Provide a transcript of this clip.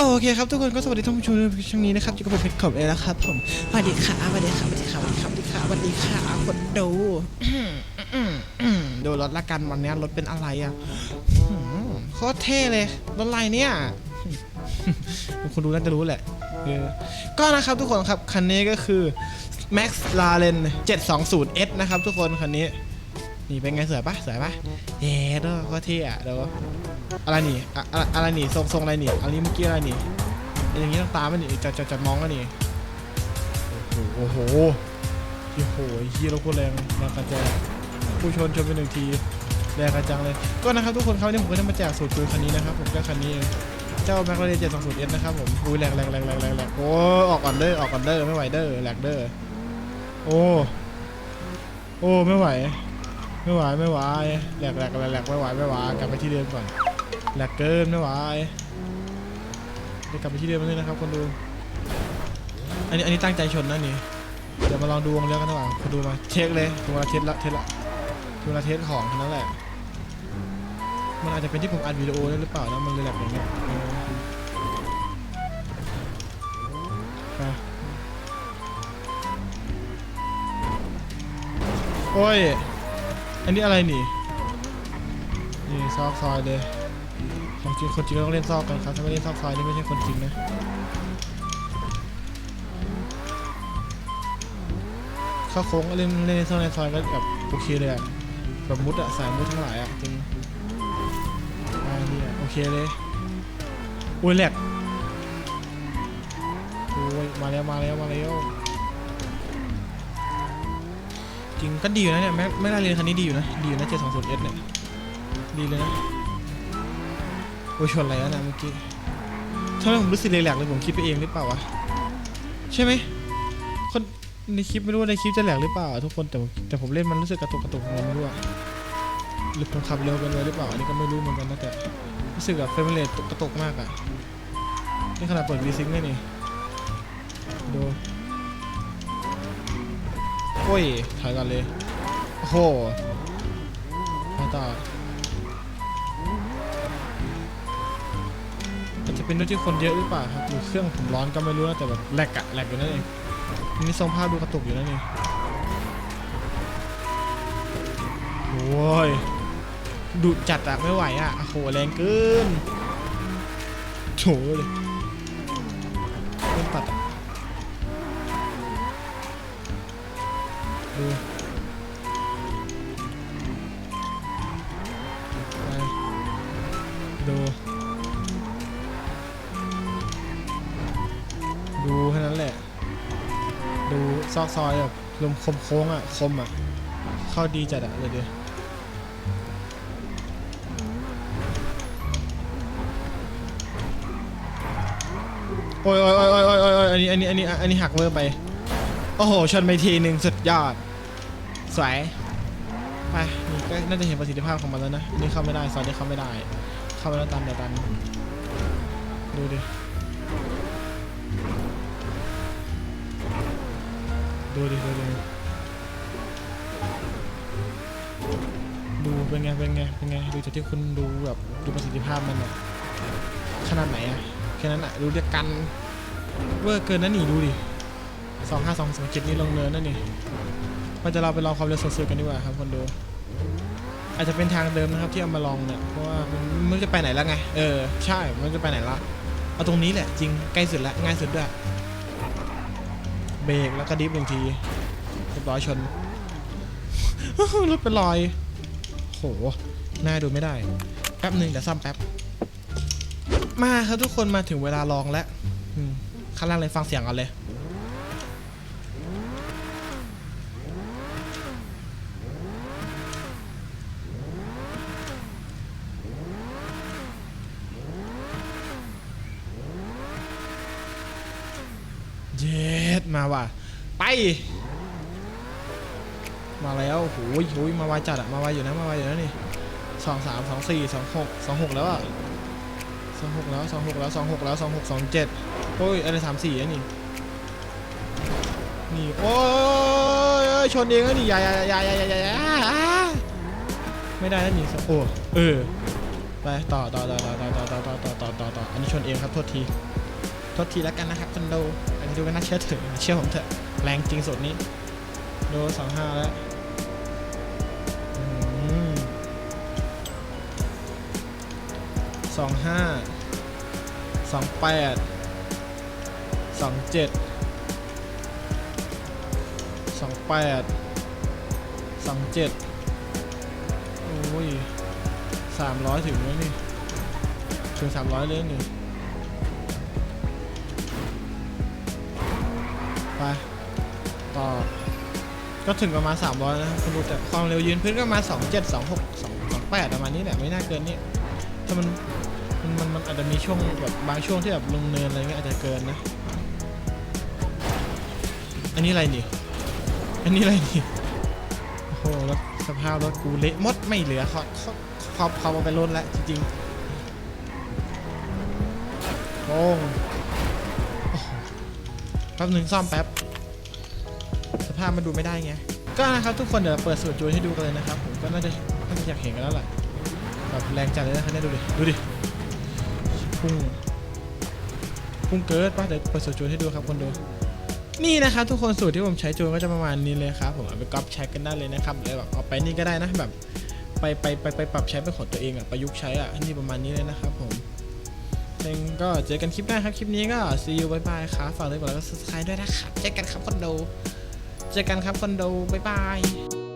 โอเคครับทุกคนก็สวัสดีท่านผู้ชมในช่วงนี้นะครับอยู่กับผมเพชรขอบเองนะครับผมสวัสดีค่ะสวัสดีค่ะสวัสดีค่ะสวัสดีค่ะสวัสดีค่ะสวัสดีค่ะคนดูอื้ออื้ออื้อดูรถละกันวันนี้รถเป็นอะไรอะอื้อหือโคตรเท่เลยรถอะไรเนี่ยคุณดูน่าจะรู้แหละเออก็นะครับทุกคนครับคันนี้ก็คือ Max l a r e n 720S นะครับทุกคนคันนี้ นี่เป็นไงสวยปะสวยปะเย้ดูโคตรเท่อะดู อะไรนี่อะอะไรอะไรนี่ทรงทรงอะไรนี่อันนี้เมื่อกี้อะไรนี่อย่างนี้ต้องตามมันนี่จะจะจะมองกันนี่โอ้โหโอ้โหโอ้โหเฮียเราโคตรแรงแรงกระจายผู้ชนชนไปหนึ่งทีแรงกระจังเลยก็นะครับทุกคนครับวันนี้ผมก็ได้มาแจกสูตรปืนคันนี้นะครับผมก็คันนี้เองเจ้าแม็กเลาเรน720 S นะครับผมอุ้ยแรงแรงแรงแรงแรงแรงโอ้ออกก่อนเด้อออกก่อนเด้อไม่ไหวเด้อแหลกเด้อโอ้โอ้ไม่ไหวไม่ไหวไม่ไหวแลกแหลกแหลกแหลกไม่ไหวไม่ไหวกลับไปที่เดิมก่อน แหลกเกินไม่ไหวเดี๋ยวกลับไปที่เดิมนิดนึงนะครับคนดู อันนี้อันนี้ตั้งใจชนนะนี่ เดี๋ยวมาลองดูวงเลี้ยวกันดีกว่าคนดูมาเช็คเลยถึงเวลาเทสละเทสละถึงเวลาเทสของเท่านั้นแหละ มันอาจจะเป็นที่ผมอัดวิดีโอด้วยหรือเปล่านะมันเลยแหลกอย่างเงี้ยโอ้ย อันนี้อะไรนี่ นี่ซอกซอยเลย จริงคนจริงก็ต้องเล่นซอกกันครับ ถ้าไม่เล่นซอกซอยนี่ไม่ใช่คนจริงนะเข้าโค้งเล่นเล่นซอกในซอยก็แบบโอเคเลยอะแบบมุดอะสายมุดทั้งหลายอะจริงอ่าเนี่ยโอเคเลยโอ้ยแหลกโอ้ยมาแล้วมาแล้วมาแล้วจริงก็ดีอยู่นะเนี่ยแม่ไม่ได้เรียนคันนี้ดีอยู่นะดีอยู่นะ720 S เนี่ยดีเลยนะ โอ้ยชนอะไรแล้วนะเมื่อกี้ทำไมผมรู้สึกเลยแหลกเลยผมคิดไปเองหรือเปล่าวะใช่ไหมคนในคลิปไม่รู้ว่าในคลิปจะแหลกหรือเปล่า ทุกคนแต่แต่ผมเล่นมันรู้สึกกระตุกกระตุกมันไม่รู้อะหรือผมขับเร็วเกันเลยหรือเปล่าอันนี้ก็ไม่รู้เหมือนกันนะแต่รู้สึกแบบเฟรมเรทกระตุกมากอะนี่ขนาดเปิดวีซิงได้นี่ดูโอ้ยถอยก่อนเลยโอ้โหไปต่อ เป็นด้วยที่คนเยอะหรือเปล่าครับหรือเครื่องผมร้อนก็ไม่รู้นะแต่แบบแหลกอะแหลกอยู่นั่นเองนี่ทรงภาพดูกระตุกอยู่นั่นเองโอ้ยดุจัดอะไม่ไหวอะโอ้โหแรงเกินโถเลยเล่นตัดอะดู ซอกซอยแบบลมคมโค้งอะ คมอะ เข้าดีจัดอะเลยเดียวโอ้ยโอ้ยโอ้ยโอ้ยโอ้ยโอ้ยอันนี้อันนี้อันนี้อันนี้หักเวอร์ไป โอ้โห ชนไปทีหนึ่งสุดยอด สวย ไป นี่ก็น่าจะเห็นประสิทธิภาพของมันแล้วนะ นี่เข้าไม่ได้ ซอยนี้เข้าไม่ได้ เข้าไม่ได้ตันเดี๋ยวตัน ดูดิ ดูดิดูดิดูเป็นไงเป็นไงเป็นไงดูจากที่คุณดูแบบดูประสิทธิภาพมันแบบขนาดไหนอะแค่นั้นอะดูเดียวกันเวอร์เกินนั่นนี่ดูดิสองห้าสองสองเจ็ดนี่ลงเนินนั่นนี่เราจะเราไปลองความเร็วสุดๆกันดีกว่าครับคนดูอาจจะเป็นทางเดิมนะครับที่เอามาลองเนี่ยเพราะว่ามันมันจะไปไหนแล้วไงเออใช่มันจะไปไหนละเอาตรงนี้แหละจริงใกล้สุดละง่ายสุดด้วย เบรกแล้วก็ดิฟหนึ่งทีเรียบร้อยชนรถเป็นรอย โหน่าดูไม่ได้ แป๊บหนึ่งเดี๋ยวซ่อมแป๊บ มาครับทุกคนมาถึงเวลาลองแล้วขั้นแรกเลยฟังเสียงก่อนเลยเย็ ดมาว่ะ ไป มาแล้วโอ้ยโอ้ยมาไวจัดอะมาไวอยู่นะมาไวอยู่นะนี่สองสามสองสี่สองหกสองหกแล้วอะสองหกแล้วสองหกแล้วสองหกแล้วสองหกสองเจ็ดโอ้ยอะไรสามสี่อะนี่นี่โอ้ยชนเองแล้วนี่อย่าอย่าอย่าอย่าอย่าอย่าอย่ไม่ได้แล้วนี่โอ้เออไปต่อต่อต่อต่อต่อต่อต่อต่อต่อต่อต่ออันนี้ชนเองครับโทษทีโทษทีแล้วกันนะครับคนดูอันนี้ ดูก็น่าเชื่อถือเชื่อผมเถอะ แรงจริงสุดนี้โดสองห้าแล้วสองห้าสองแปดสองเจ็ดสองแปดสองเจ็ดโอ้ยสามร้อยถึงแล้วนี่ ถึงสามร้อยเลยนี่ ไปต่อก็ถึงประมาณ 300 นะครับคุณดูแต่ความเร็วยืนพื้นก็มา 27 26 2 28 ประมาณนี้แหละไม่น่าเกินนี่ถ้ามันมันมันอาจจะมีช่วงแบบบางช่วงที่แบบลงเนินอะไรเงี้ยอาจจะเกินนะ อันนี้อะไรนี่ อันนี้อะไรนี่ โอ้โหรถสภาพรถกูเละหมดไม่เหลือเขาเขาเขาเขอาไปรถแล้วจริงๆโอ้งโอ้ แป๊บหนึ่งซ่อมแป๊บ สภาพมันดูไม่ได้ไง ก็นะครับทุกคนเดี๋ยวเปิดสูตรจูนให้ดูกันเลยนะครับ ผมก็น่าจะน่าจะอยากเห็นกันแล้วแหละแบบแรงจัดเลยนะครับเนี่ยดูดิ ดูดิ พุ่ง พุ่งเกิดป่ะเดี๋ยวเปิดสูตรจูนให้ดูครับคนดูนี่นะครับทุกคนสูตรที่ผมใช้จูนก็จะประมาณนี้เลยครับผมเอาไปก๊อปใช้กันได้เลยนะครับเลยแบบเอาไปนี่ก็ได้นะแบบ ไปไปไปไปปรับใช้เป็นของตัวเองอะประยุกต์ใช้อะนี่ประมาณนี้เลยนะครับผม เองก็เจอกันคลิปหน้าครับ คลิปนี้ก็ see you บายบายครับฝากเลยกดไลค์กด subscribe ด้วยนะครับเจอกันครับคนดูเจอกันครับคนดูบายบาย